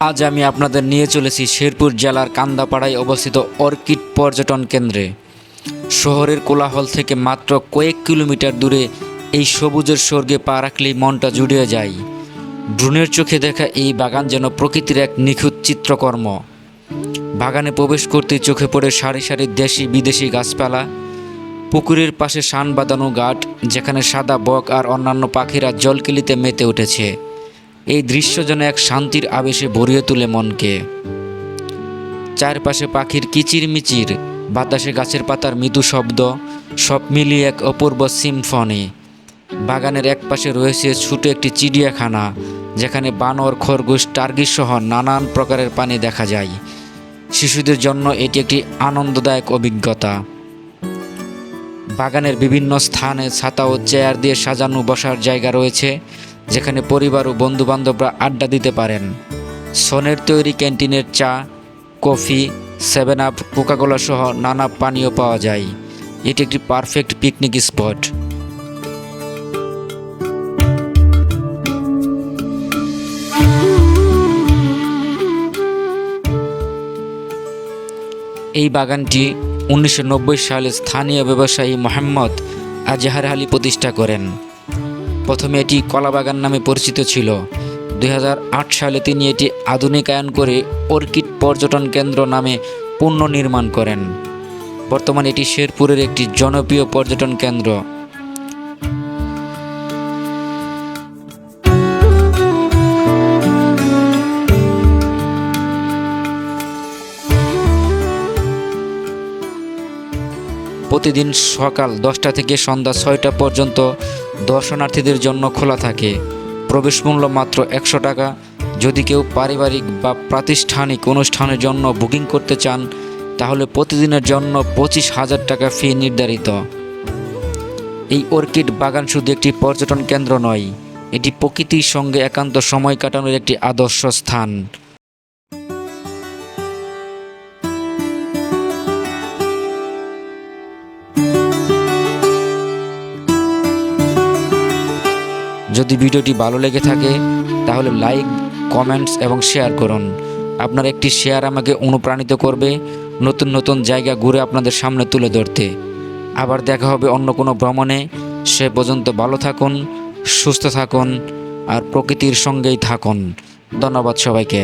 আজ আমি আপনাদের নিয়ে চলেছি শেরপুর জেলার কান্দাপাড়ায় অবস্থিত অর্কিড পর্যটন কেন্দ্রে। শহরের কোলাহল থেকে মাত্র কয়েক কিলোমিটার দূরে এই সবুজের স্বর্গে পা রাখলেই মনটা জুড়িয়ে যায়। ভ্রূণের চোখে দেখা এই বাগান যেন প্রকৃতির এক নিখুঁত চিত্রকর্ম। বাগানে প্রবেশ করতে চোখে পড়ে সারি সারি দেশি বিদেশি গাছপালা। পুকুরের পাশে শান বাঁধানো ঘাট যেখানে সাদা বক আর অন্যান্য পাখিরা জলকেলিতে মেতে উঠেছে। এই দৃশ্য যেন এক শান্তির আবেশে ভরিয়ে তোলে মনকে। চারপাশে পাখির কিচিরমিচির, বাতাসে গাছের পাতার মৃদু শব্দ, সব মিলিয়ে এক অপূর্ব সিম্ফনি। বাগানের একপাশে রয়েছে ছোট একটি চিড়িয়াখানা, যেখানে বানর, খরগোশ, টার্গিস সহ নানান প্রকারের পানি দেখা যায়। শিশুদের জন্য এটি একটি আনন্দদায়ক অভিজ্ঞতা। বাগানের বিভিন্ন স্থানে ছাতা ও চেয়ার দিয়ে সাজানো বসার জায়গা রয়েছে। যেখানে পরিবার ও বন্ধুবান্ধবরা আড্ডা দিতে পারেন। সনের তৈরি ক্যান্টিনের চা, কফি, সেভেন আপ, কোকাকোলা সহ নানা পানীয় পাওয়া যায়। এটি একটি পারফেক্ট পিকনিক স্পট। এই বাগানটি উনিশশো নব্বই সালে স্থানীয় ব্যবসায়ী মোহাম্মদ আজহার আলী প্রতিষ্ঠা করেন। প্রথমে এটি কলাবাগান নামে পরিচিত ছিল। দুই হাজার আট সালে তিনি এটি আধুনিকায়ন করে অর্কিড পর্যটন কেন্দ্র নামে পুনর্নির্মাণ করেন। বর্তমানে এটি শেরপুরের একটি জনপ্রিয় পর্যটন কেন্দ্র। প্রতিদিন সকাল দশটা থেকে সন্ধ্যা ছয়টা পর্যন্ত দর্শনার্থীদের জন্য খোলা থাকে। প্রবেশ মূল্য মাত্র একশো টাকা। যদি কেউ পারিবারিক বা প্রাতিষ্ঠানিক অনুষ্ঠানের জন্য বুকিং করতে চান, তাহলে প্রতিদিনের জন্য পঁচিশ হাজার টাকা ফি নির্ধারিত। এই অর্কিড বাগান শুধু একটি পর্যটন কেন্দ্র নয়, এটি প্রকৃতির সঙ্গে একান্ত সময় কাটানোর একটি আদর্শ স্থান। যদি ভিডিওটি ভালো লেগে থাকে, তাহলে লাইক, কমেন্টস এবং শেয়ার করুন। আপনার একটি শেয়ার আমাকে অনুপ্রাণিত করবে নতুন নতুন জায়গা ঘুরে আপনাদের সামনে তুলে ধরতে। আবার দেখা হবে অন্য কোনো ভ্রমণে। সে পর্যন্ত ভালো থাকুন, সুস্থ থাকুন, আর প্রকৃতির সঙ্গেই থাকুন। ধন্যবাদ সবাইকে।